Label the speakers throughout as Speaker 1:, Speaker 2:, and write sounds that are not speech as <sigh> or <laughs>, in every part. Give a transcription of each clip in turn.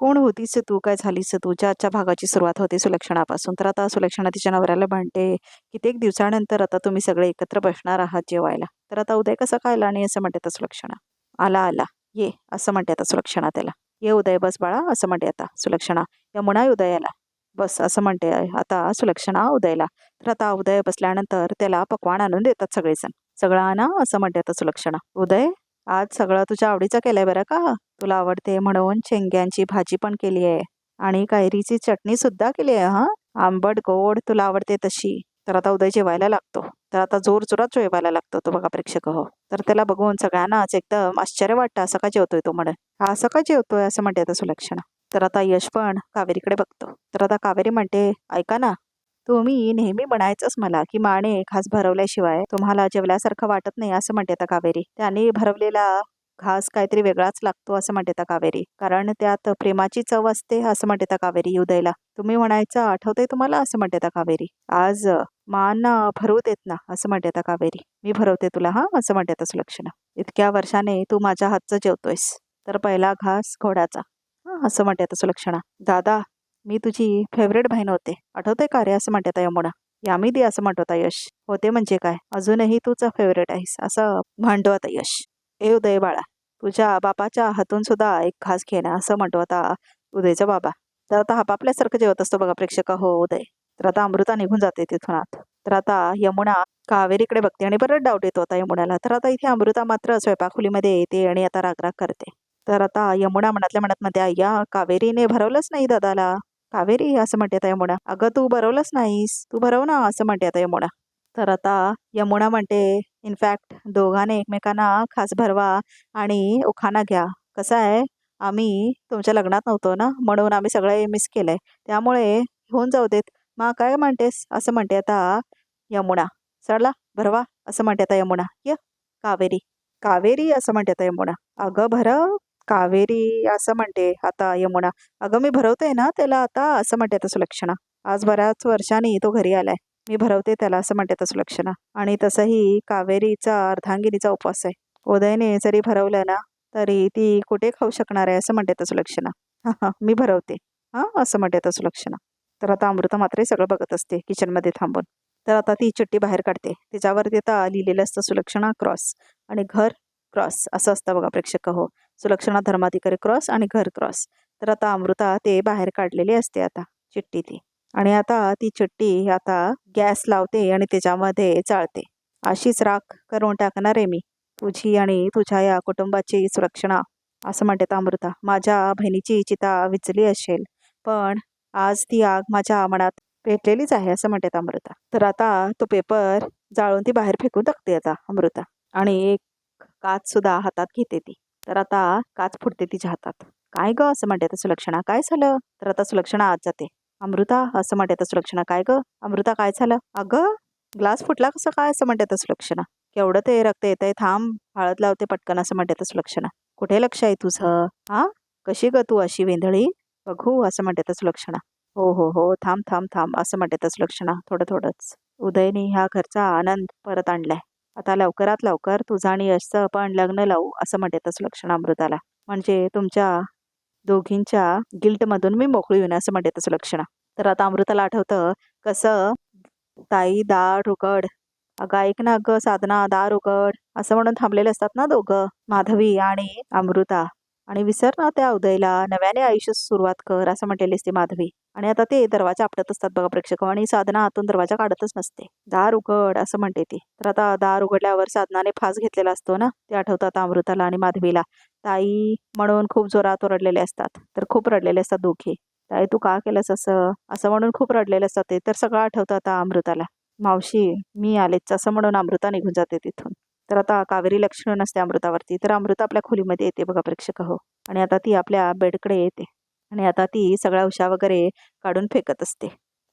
Speaker 1: कोण होतीस तू? काय झालीस तू? आजच्या भागाची सुरुवात होते सुलक्षणापासून. तर आता सुलक्षणा तिच्या नवऱ्याला म्हणते कित्येक दिवसानंतर आता तुम्ही सगळे एकत्र बसणार आहात जेवायला. तर आता उदय कसा काय आला आणि असं म्हणते आता सुलक्षणा. आला आला. ये असं म्हणते आता सुलक्षणा त्याला. ये उदय बस बाळा असं म्हणते आता सुलक्षणा. यमुना उदयाला. बस असं म्हणते आता सुलक्षणा उदयला. तर आता उदय बसल्यानंतर त्याला पकवान आणून देतात सगळेजण. सगळं आणा असं म्हणते आता सुलक्षणा. उदय आज सगळं तुझ्या आवडीचं केलंय बरं का? तुला आवडते म्हणून शेंग्यांची भाजी पण केली आहे. आणि कैरीची चटणी सुद्धा केली आहे हा? आंबट गोड तुला आवडते तशी. तर आता उदय जेवायला लागतो. तर आता जोर जोरात जेवायला लागतो तो बघा प्रेक्षक हो. तर त्याला बघून सगळ्यांनाच एकदम आश्चर्य वाटतं असं का जेवतोय तो म्हणे? हा असं का जेवतोय? असं म्हणते आता सुलक्षणा. तर आता यश पण कावेरीकडे बघतो. तर आता कावेरी म्हणते ऐका ना तुम्ही नेहमी म्हणायचंच मला की माने खास भरवल्याशिवाय तुम्हाला जेवल्यासारखं वाटत नाही असं म्हणते कावेरी. त्याने भरवलेला घास काहीतरी वेगळाच लागतो असं म्हणते कावेरी. कारण त्यात प्रेमाची चव असते असं म्हणते कावेरी उदयला तुम्ही म्हणायचं आठवतंय तुम्हाला असं म्हणते कावेरी. आज मान भरवू देत ना असं म्हणते कावेरी. मी भरवते तुला हा असं म्हणते सुलक्षणा. इतक्या वर्षाने तू माझ्या हातचं जेवतोयस. तर पहिला घास घोड्याचा हा असं म्हणते सुलक्षणा. दादा मी तुझी फेवरेट बहीण होते. आठवते का रे असं म्हणते आता यमुना यामी दे असं म्हणतो आता यश. होते म्हणजे काय? अजूनही तूच फेवरेट आहेस असं म्हणतो आता यश. ए उदय बाळा तुझ्या बापाच्या हातून सुद्धा एक घास घेणं असं म्हणतो आता उदयचा बाबा. तर आता आपापल्यासारखं जेवत असतो बघा प्रेक्षक. हो उदय. तर आता अमृता निघून जाते तिथून आत. तर आता यमुना कावेरीकडे बघते आणि बरंच डाऊट येतो आता यमुनाला. तर आता इथे अमृता मात्र स्वयंपाकखुलीमध्ये येते आणि आता रागराग करते. तर आता यमुना मनातल्या मनात म्हणते अय्या कावेरीने भरवलंच नाही दादाला. कावेरी असं म्हणते आता यमुना. अगं तू भरवलंच नाहीस. तू भरव ना असं म्हणते आता यमुना. तर आता यमुना म्हणते इनफॅक्ट दोघांनी एकमेकांना खास भरवा आणि उखाना घ्या. कसं आहे? आम्ही तुमच्या लग्नात नव्हतो ना? म्हणून आम्ही सगळे मिस केलंय. त्यामुळे होऊन जाऊ देत. मग काय म्हणतेस? असं म्हणते आता यमुना. चला भरवा असं म्हणते आता यमुना. य कावेरी. कावेरी असं म्हणते आता यमुना. अगं भरव कावेरी असं म्हणते आता यमुना. अगं मी भरवते ना त्याला आता असं म्हणते आता सुलक्षणा. आज बऱ्याच वर्षांनी तो घरी आलाय. मी भरवते त्याला असं म्हणते आता सुलक्षणा. आणि तसंही कावेरीचा अर्धांगिनीचा उपवास आहे. उदयने जरी भरवलं ना तरी ती कुठे खाऊ शकणार आहे असं म्हणते आता सुलक्षणा. मी भरवते. हां असं म्हणते आता सुलक्षणा. तर आता अमृता मात्र सगळं बघत असते किचनमध्ये थांबून. तर आता ती चिट्टी बाहेर काढते. त्याच्यावरती आता लिहिलेलं असतं सुलक्षणा क्रॉस आणि घर क्रॉस असं असतं बघा प्रेक्षक हो. सुलक्षणा धर्माधिकारी क्रॉस आणि घर क्रॉस. तर आता अमृता ते बाहेर काढलेली असते आता चिठ्ठी ती. आणि आता ती चिठ्ठी आता गॅस लावते आणि त्याच्यामध्ये चाळते. अशीच राख करून टाकणार आहे मी. तुझी आणि तुझ्या या कुटुंबाची सुरक्षणा असं म्हणते अमृता. माझ्या बहिणीची चिता विचली असेल पण आज ती आग माझ्या मनात पेटलेलीच आहे असं म्हणते अमृता. तर आता तो पेपर जाळून ती बाहेर फेकून टाकते आता अमृता. आणि एक काच सुद्धा हातात घेते ती. तर आता काच फुटते तिच्या हातात. काय ग असं म्हणते आता सुलक्षणा? काय झालं? तर आता सुलक्षणा आत जाते. अमृता असं म्हणते आता सुलक्षणा. काय ग? अमृता काय झालं? अगं ग्लास फुटला कसं काय? असं म्हणते आता सुलक्षणा. केवढं ते रक्त येत आहे थांब हळद लावते पटकन असं म्हणते आता सुलक्षणा. कुठे लक्ष आहे तुझं? हा? कशी ग तू अशी वेंधळी? बघू असं म्हणते आता सुलक्षणा. हो हो हो थांब थांब थांब असं म्हणते आता सुलक्षणा. थोडं थोडंच. उदयने ह्या घरचा आनंद परत आणलाय. आता लवकरात लवकर तुझं आणि यशचं पण लग्न लावू असं म्हणते आता लक्षण अमृताला म्हणजे तुमच्या दोघींच्या गिल्टमधून मी मोकळी होईन असं म्हणते तसं लक्षणा. तर आता अमृताला आठवतं कसं ताई दार उघड अगं ऐक ना अगं साधना दार उघड असं म्हणून थांबलेले असतात ना दोघं माधवी आणि अमृता. आणि विसर ना त्या उदयला नव्याने आयुष्य सुरुवात कर असं म्हटलेली असते माधवी. आणि आता ते दरवाजा आपटत असतात बघा प्रेक्षक. आणि साधना आतून दरवाजा काढतच नसते. दार उघड असं म्हणते ती. तर आता दार उघडल्यावर साधनाने फास घेतलेला असतो ना? ते आठवतात अमृताला आणि माधवीला. ताई म्हणून खूप जोरात रडलेले असतात. तर खूप रडलेले असतात दोघे. ताई तू का केलंस असं? असं म्हणून खूप रडलेले असतात ते. तर सगळं आठवतं आता अमृताला. मावशी मी आलेच. असं म्हणून अमृता निघून जाते तिथून. तर आता कावेरी लक्ष्मी नसते अमृतावरती तर अमृता आपल्या खोलीमध्ये येते बघा प्रेक्षक हो. आणि आता ती आपल्या बेडकडे येते. आणि आता ती सगळ्या उशा वगैरे काढून फेकत असते.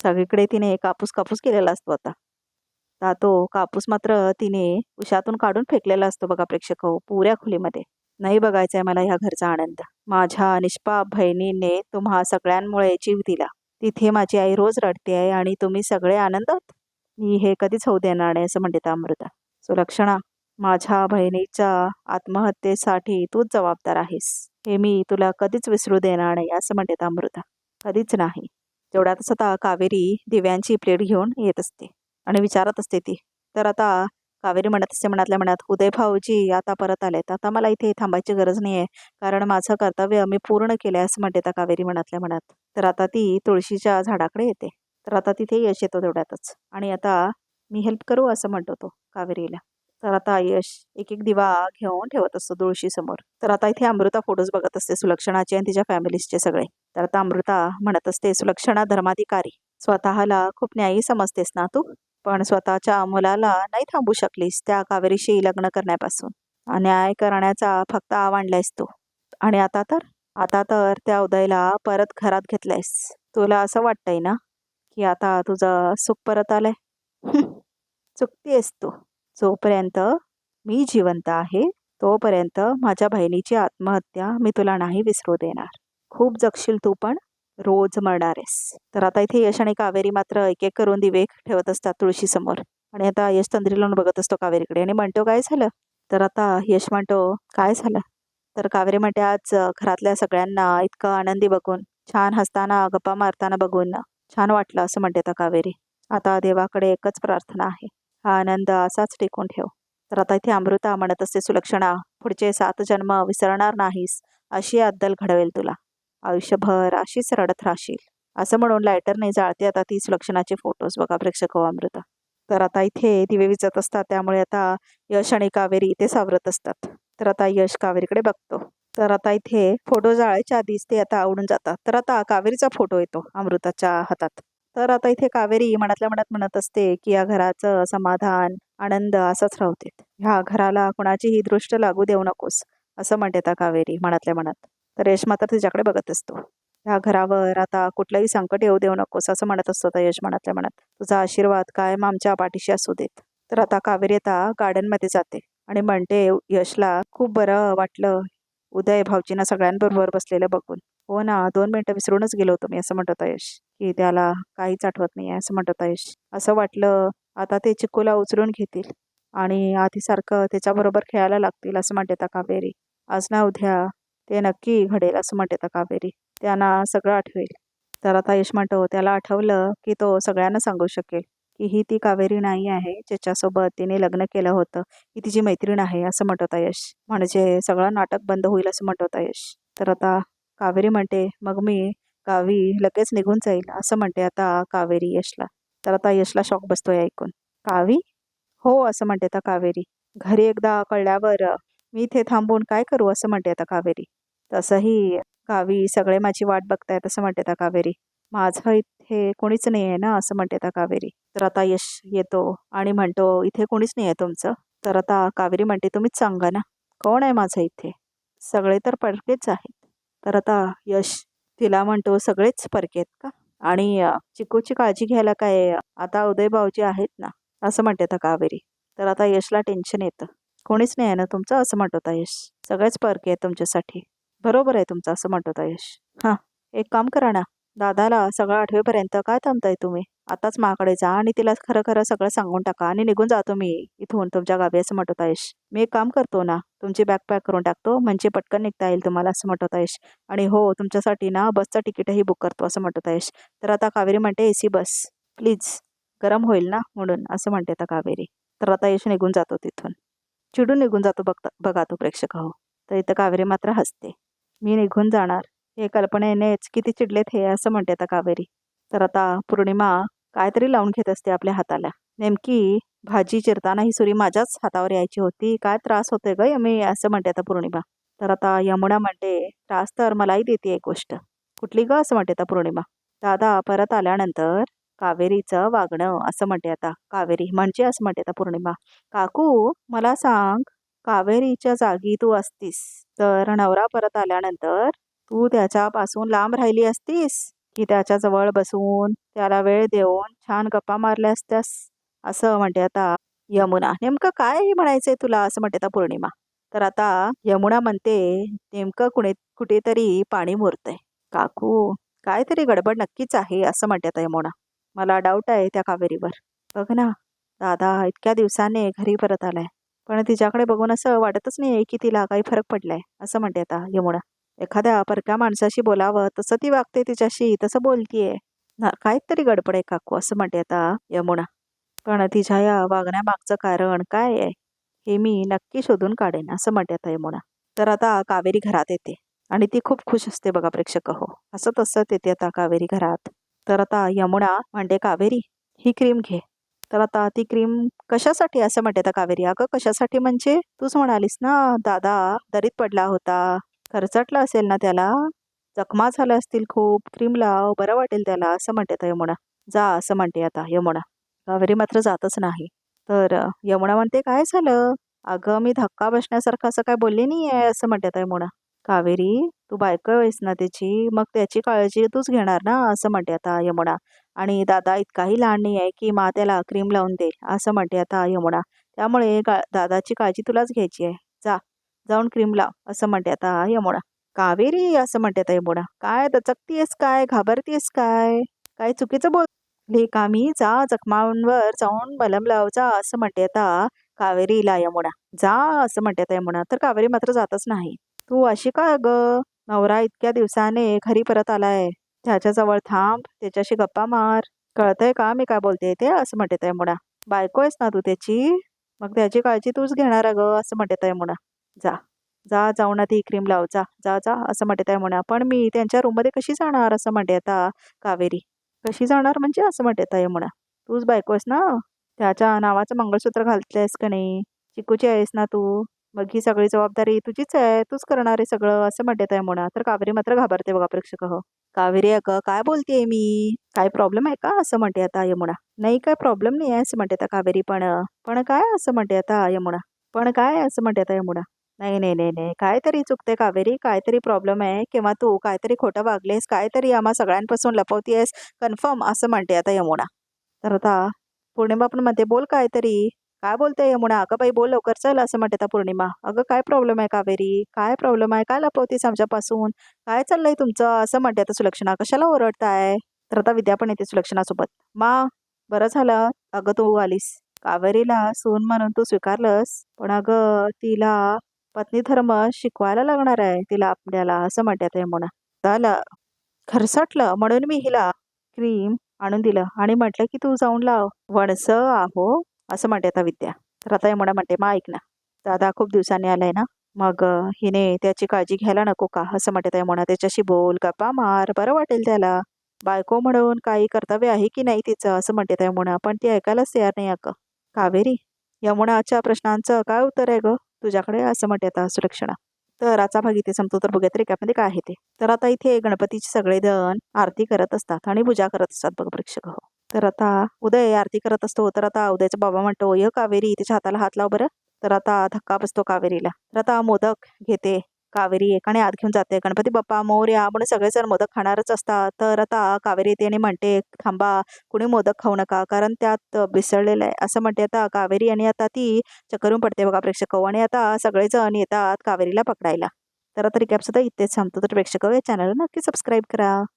Speaker 1: सगळीकडे तिने कापूस कापूस केलेला असतो आता. आता तो कापूस मात्र तिने उशातून काढून फेकलेला असतो बघा प्रेक्षक हो पुऱ्या खोलीमध्ये. नाही बघायचंय मला ह्या घरचा आनंद. माझ्या निष्पाप बहिणीने तुम्हा सगळ्यांमुळे जीव दिला. तिथे माझी आई रोज रडते आहे आणि तुम्ही सगळे आनंदात? मी हे कधीच होऊ देणार नाही असं म्हणते अमृता. सुलक्षणा माझ्या बहिणीच्या आत्महत्येसाठी तूच जबाबदार आहेस. हे मी तुला कधीच विसरू देणार नाही असं म्हणते अमृता. कधीच नाही. तेवढ्यातच आता कावेरी दिव्यांची प्लेट घेऊन येत असते आणि विचारत असते ती. तर आता कावेरी म्हणत असते मनातल्या मनात उदय भाऊजी आता परत आलेत. आता मला इथे थांबायची गरज नाही आहे कारण माझं कर्तव्य मी पूर्ण केलं आहे असं म्हणते त्या कावेरी मनातल्या मनात. तर आता ती तुळशीच्या झाडाकडे येते. तर आता तिथे यश येतो तेवढ्यातच. आणि आता मी हेल्प करू असं म्हणतो तो कावेरीला. तर आता यश एक एक दिवा घेऊन ठेवत असतो तुळशी समोर तर आता इथे अमृता फोटोज बघत असते सुलक्षणाचे आणि तिच्या फॅमिलीजचे सगळे. तर आता अमृता म्हणत असते सुलक्षणा धर्माधिकारी स्वतःला खूप न्यायी समजतेस ना तू? पण स्वतःच्या मुलाला नाही थांबू शकलीस त्या कावेरीशी लग्न करण्यापासून. अन्याय करण्याचा फक्त आवडलायस तू. आणि आता तर? आता तर त्या उदयला परत घरात घेतलायस. तुला असं वाटतंय ना की आता तुझं सुख परत आलंय? <laughs> चुकतेस तू. जोपर्यंत मी जिवंत आहे तोपर्यंत माझ्या बहिणीची आत्महत्या मी तुला नाही विसरू देणार. खूप जगशील तू पण रोज मरणारेस. तर आता इथे यश आणि कावेरी मात्र एक एक करून दिवे ठेवत असतात तुळशी समोर आणि आता यश तंद्री लावून बघत असतो कावेरीकडे. आणि म्हणतो काय झालं? तर आता यश म्हणतो काय झालं? तर कावेरी म्हणते आज घरातल्या सगळ्यांना इतकं आनंदी बघून छान हसताना गप्पा मारताना बघून छान वाटलं असं म्हणते आता कावेरी. आता देवाकडे एकच प्रार्थना आहे. हा आनंद असाच टिकून ठेव. तर आता इथे अमृता म्हणत असते सुलक्षणा पुढचे सात जन्म विसरणार नाहीस. अशी अद्दल घडवेल तुला. आयुष्यभर अशीच रडत राहशील. असं म्हणून लायटरने जाळते आता ती सुलक्षणाचे फोटोज बघा प्रेक्षक हो अमृता. तर आता इथे दिवे विजत असतात त्यामुळे आता यश आणि कावेरी इथे सावरत असतात. तर आता यश कावेरीकडे बघतो. तर आता इथे फोटो जाळायच्या आधीच ते आता आवडून जातात. तर आता कावेरीचा फोटो येतो अमृताच्या हातात. तर आता इथे कावेरी मनातल्या मनात म्हणत असते की या घराचं समाधान आनंद असाच राहते ह्या घराला कुणाचीही दृष्ट लागू देऊ नकोस असं म्हणते आता कावेरी मनातल्या मनात. तर यशमा तर तिच्याकडे बघत असतो. ह्या घरावर आता कुठलंही संकट येऊ देऊ नकोस असं म्हणत असतो आता यश मनातल्या मनात. तुझा आशीर्वाद कायम आमच्या पाठीशी असू देत. तर आता कावेरी आता गार्डनमध्ये जाते आणि म्हणते यशला खूप बरं वाटलं उदय भाऊजींना सगळ्यांबरोबर बसलेलं बघून. हो ना दोन मिनटं विसरूनच गेलो होतो मी असं म्हणत यश की त्याला काहीच आठवत नाही आहे असं म्हणत यश. असं वाटलं आता ते चिकूला उचलून घेतील आणि आधीसारखं त्याच्याबरोबर खेळायला लागतील असं म्हणते कावेरी. आज ना उद्या ते नक्की घडेल असं म्हणते कावेरी. त्यांना सगळं आठवेल. तर आता यश म्हणतो त्याला आठवलं की तो सगळ्यांना सांगू शकेल. की ही ती कावेरी नाही आहे ज्याच्यासोबत तिने लग्न केलं होतं ही तिची मैत्रीण आहे असं म्हणवता यश. म्हणजे सगळं नाटक बंद होईल असं म्हणवता यश. तर आता कावेरी म्हणते मग मी गावी लगेच निघून जाईल असं म्हणते आता कावेरी यशला. तर आता यशला शॉक बसतोय ऐकून. कावी? हो असं म्हणते आता कावेरी. घरी एकदा कळल्यावर मी इथे थांबून काय करू? असं म्हणते आता कावेरी. तसंही गावी सगळे माझी वाट बघतायत असं म्हणते आता कावेरी. माझं इथे कोणीच नाही आहे ना असं म्हणते आता कावेरी. तर आता यश येतो आणि म्हणतो इथे कोणीच नाही आहे तुमचं. तर आता कावेरी म्हणते तुम्हीच सांगा ना कोण आहे माझं इथे? सगळे तर परकेच आहेत. तर आता यश तिला म्हणतो सगळेच परकेत आहेत का? आणि चिकूची काळजी घ्यायला काय आता उदय भाऊजी आहेत ना असं म्हणते आता कावेरी. तर आता यशला टेन्शन येतं. कोणीच नाही आहे ना तुमचं? असं म्हणत होता यश. सगळेच परके आहेत तुमच्यासाठी. बरोबर आहे तुमचं असं म्हणत होता यश. हां एक काम करा ना दादाला सगळं आठवेपर्यंत काय थांबताय तुम्ही? आताच माकडे जा आणि तिला खरं खरं सगळं सांगून टाका आणि निघून जातो मी इथून तुमच्या गावी असं म्हणत होता यश. मी एक काम करतो ना तुमची बॅग पॅक करून टाकतो म्हणजे पटकन निघता येईल तुम्हाला असं म्हणत होता यश. आणि हो तुमच्यासाठी ना बसचं तिकीटही बुक करतो असं म्हणत होता यश. तर आता कावेरी म्हणते ए सी बस प्लीज गरम होईल ना म्हणून असं म्हणते आता कावेरी. तर आता यश निघून जातो तिथून. चिडून निघून जातो बघता बघा तो प्रेक्षक हो. तर इथं कावेरी मात्र हसते. मी निघून जाणार. हे कल्पनेनेच किती चिडलेत हे असं म्हणते आता कावेरी. तर आता पौर्णिमा काहीतरी लावून घेत असते आपल्या हाताला. नेमकी भाजी चिरताना ही सुरी माझ्याच हातावर यायची होती. काय त्रास होतोय ग मी असं म्हणते आता पौर्णिमा. तर आता यमुना म्हणते त्रास तर मलाही देते एक गोष्ट. कुठली ग? असं म्हणते आता पौर्णिमा. दादा परत आल्यानंतर कावेरीचं वागणं असं म्हणते आता कावेरी. म्हणजे? असं म्हणते आता पौर्णिमा. काकू मला सांग कावेरीच्या जागी तू असतीस तर नवरा परत आल्यानंतर तू त्याच्यापासून लांब राहिली असतीस की त्याच्याजवळ बसून त्याला वेळ देऊन छान गप्पा मारल्या असत्यास? असं म्हणते आता यमुना. नेमकं काय म्हणायचंय तुला असं म्हणते आता पौर्णिमा? तर आता यमुना म्हणते नेमकं कुणी कुठेतरी पाणी मुरतंय. काकू काहीतरी गडबड नक्कीच आहे असं म्हणते आता यमुना. मला डाऊट आहे त्या कावेरीवर. बघ ना दादा इतक्या दिवसाने घरी परत आलाय. पण तिच्याकडे बघून असं वाटतच नाही की तिला काही फरक पडलाय असं म्हणते आता यमुना. एखाद्या परक्या माणसाशी बोलावं तसं ती वागते तिच्याशी तसं बोलतीये. काहीतरी गडबड आहे काकू असं म्हणते आता यमुना. पण तिच्या या वागण्यामागचं कारण काय आहे हे मी नक्की शोधून काढेन असं म्हणते आता यमुना. तर आता कावेरी घरात येते आणि ती खूप खुश असते बघा प्रेक्षक हो. असं तसंच येते आता कावेरी घरात. तर आता यमुना म्हणते कावेरी ही क्रीम घे. तर आता ती क्रीम कशासाठी असं म्हणते आता कावेरी अगं कशासाठी म्हणजे? तूच म्हणालीस ना दादा दरीत पडला होता. खरचटला असेल ना त्याला. जखमा झाल्या असतील खूप क्रीम लाव बरं वाटेल त्याला असं म्हणते आता यमुना. जा असं म्हणते आता यमुना. कावेरी मात्र जातच नाही. तर यमुना म्हणते काय झालं? अगं मी धक्का बसण्यासारखं असं काय बोलले नाही आहे असं म्हणते आता यमुना. कावेरी तू बायको आहेस ना त्याची मग त्याची काळजी तूच घेणार ना असं म्हणते आता यमुना. आणि दादा इतकाही लहान नाही आहे की मा त्याला क्रीम लावून देईल असं म्हणते आता यमुना. त्यामुळे का दादाची काळजी तुलाच घ्यायची आहे. जाऊन क्रीम लाव असं म्हणते आता यमोडा. कावेरी असं म्हणते आता यमोडा. काय दचकतीयस काय? घाबरतीयस काय? काय चुकीचं बोल? कामी जा जखमांवर जाऊन मलम लाव जा असं म्हणते आता कावेरीला यमुना जा असं म्हणते आता यमुना तर कावेरी मात्र जातच नाही. तू अशी का ग? नवरा इतक्या दिवसाने घरी परत आलाय. त्याच्याजवळ थांब त्याच्याशी गप्पा मार. कळतंय का मी काय बोलते ते? असं म्हणते त्या यमुना बायको आहेस ना तू त्याची? मग त्याची काळजी तूच घेणार ग असं म्हणते त्या यमुना जा. जा जाऊन ती क्रीम लाव जा जा जा असं म्हणते आहे म्हणा. पण मी त्यांच्या रूममध्ये कशी जाणार? असं म्हणते आता कावेरी. कशी जाणार म्हणजे असं म्हणते आता यमुना तूच बायको आहेस ना? त्याच्या नावाचं मंगळसूत्र घालतेस का नाही? चिकूची आहेस ना तू? मग ही सगळी जबाबदारी तुझीच आहे. तूच करणार आहे सगळं असं म्हणते आहे म्हणा. तर कावेरी मात्र घाबरते बघा प्रेक्षक हो. कावेरी अगं काय बोलतेय मी? काय प्रॉब्लेम आहे का? असं म्हणते आता यमुना नाही काय प्रॉब्लेम नाही आहे असं म्हणते आता कावेरी पण. पण काय? असं म्हणते आता यमुना पण काय? असं म्हणते आता यमुना नाही नाही नाही नाही. काहीतरी चुकते कावेरी काहीतरी प्रॉब्लेम आहे. किंवा तू काहीतरी खोटं वागलेस काहीतरी आम्हा सगळ्यांपासून लपवतीयस कन्फर्म असं म्हणते आता यमुना. तर आता पौर्णिमा पण म्हणते बोल काहीतरी. काय बोलते यमुना? अगं बाई बोल लवकर चल असं म्हणते आता पौर्णिमा. अगं काय प्रॉब्लेम आहे कावेरी? काय प्रॉब्लेम आहे? काय लपवतीस आमच्यापासून? काय चाललंय तुमचं? असं म्हणते आता सुलक्षणा. कशाला ओरडताय? तर आता विद्या पण येते सुलक्षणासोबत. मा बरं झालं. अगं तू आलीस. कावेरीला सून म्हणून तू स्वीकारलंस. पण अगं तिला पत्नी धर्म शिकवायला लागणार आहे तिला आपल्याला असं म्हणते आता यमुना त्याला खरसटलं. म्हणून मी हिला क्रीम आणून दिलं. आणि म्हटलं की तू जाऊन लाव. वणस आहो असं म्हणते आता विद्या तर आता यमुना म्हणते मग ऐक ना. दादा खूप दिवसांनी आलाय ना. मग हिने त्याची काळजी घ्यायला नको का? असं म्हणते त्या यमुना त्याच्याशी बोल गप्पा मार. बरं वाटेल त्याला. बायको म्हणून काही कर्तव्य आहे की नाही तिचं? असं म्हणते त्या यमुना पण ती ऐकायलाच तयार नाही अगं. कावेरी यमुनाच्या प्रश्नांचं काय उत्तर आहे ग? तुझ्याकडे असं म्हणते आता सुलक्षणा तर आजचा भाग इथे संपतो. तर बघूया रेकॅपमध्ये काय आहे ते. तर आता इथे गणपतीचे सगळे जण आरती करत असतात आणि पूजा करत असतात बघ प्रेक्षक. हो. तर आता उदय आरती करत असतो. तर आता उदयचा बाबा म्हणतो य कावेरी तिच्या हाताला हात लाव बरं. तर आता धक्का बसतो कावेरीला. तर आता मोदक घेते. कावेरी एकाने आत घेऊन जाते. गणपती बाप्पा मोर्या म्हणून सगळेजण मोदक खाणारच असतात. तर आता कावेरी येते आणि म्हणते थांबा कुणी मोदक खाऊ नका कारण त्यात बिसळलेलं आहे. असं म्हणते आता कावेरी आणि आता ती चक्करून पडते बघा प्रेक्षक. आणि आता सगळेजण येतात कावेरीला पकडायला. तर आता रिकॅप सुद्धा इथेच थांबतो. तर प्रेक्षक या चॅनलला नक्की सबस्क्राईब करा.